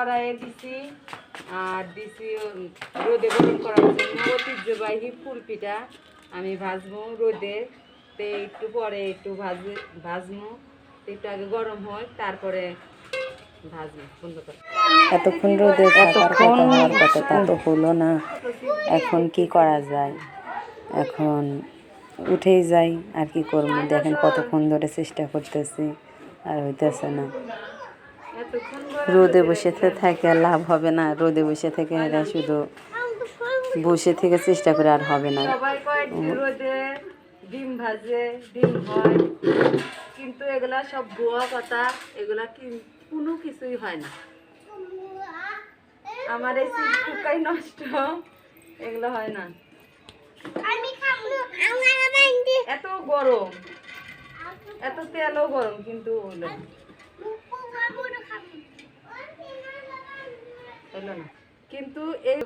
কড়াইয়ে দিছি। আর দিছি রোদে গরম করার জন্য ঐতিহ্যবাহী ফুল পিঠা আমি ভাজবো রোদে তে একটু পরে একটু ভাজি ভাজবো। একটু আগে গরম হয় তারপরে ভাজবো বন্ধ করে। এতক্ষণ রোদে কথা হওয়ার কথা তা তো হলো না। এখন কি করা যায়? এখন উঠেই যাই আর কি করব? দেখেন কতক্ষণ ধরে চেষ্টা করতেছি আর হইতেছে না। এতক্ষণ রোদে বসে থাকে লাভ হবে না। রোদে বসে থেকে এরা শুধু বসে থেকে চেষ্টা করে আর হবে না। ডিম ভাজে, ডিম হয়। কিন্তু এগুলা সব ভুয়া কথা। এগুলা কোনো কিছুই হয় না। আমার এই টুকাই নষ্ট। এগুলো হয় না। এত গরম। এত তেলও গরম কিন্তু হলো না। কিন্তু এই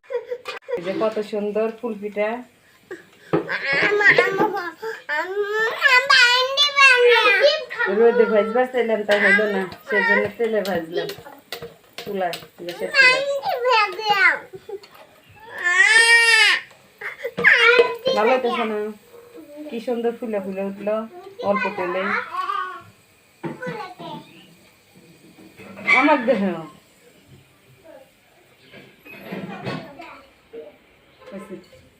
যে কত সুন্দর ফুল পিঠা। রোদে ভাজবার চাইলাম তাই হলো না। সেজন্য তেলে ভাজলাম। গ্যাসের ভালো হইতেছে না? কি সুন্দর ফুলে ফুলে উঠল, অল্প তেলে আমার দেহ। I.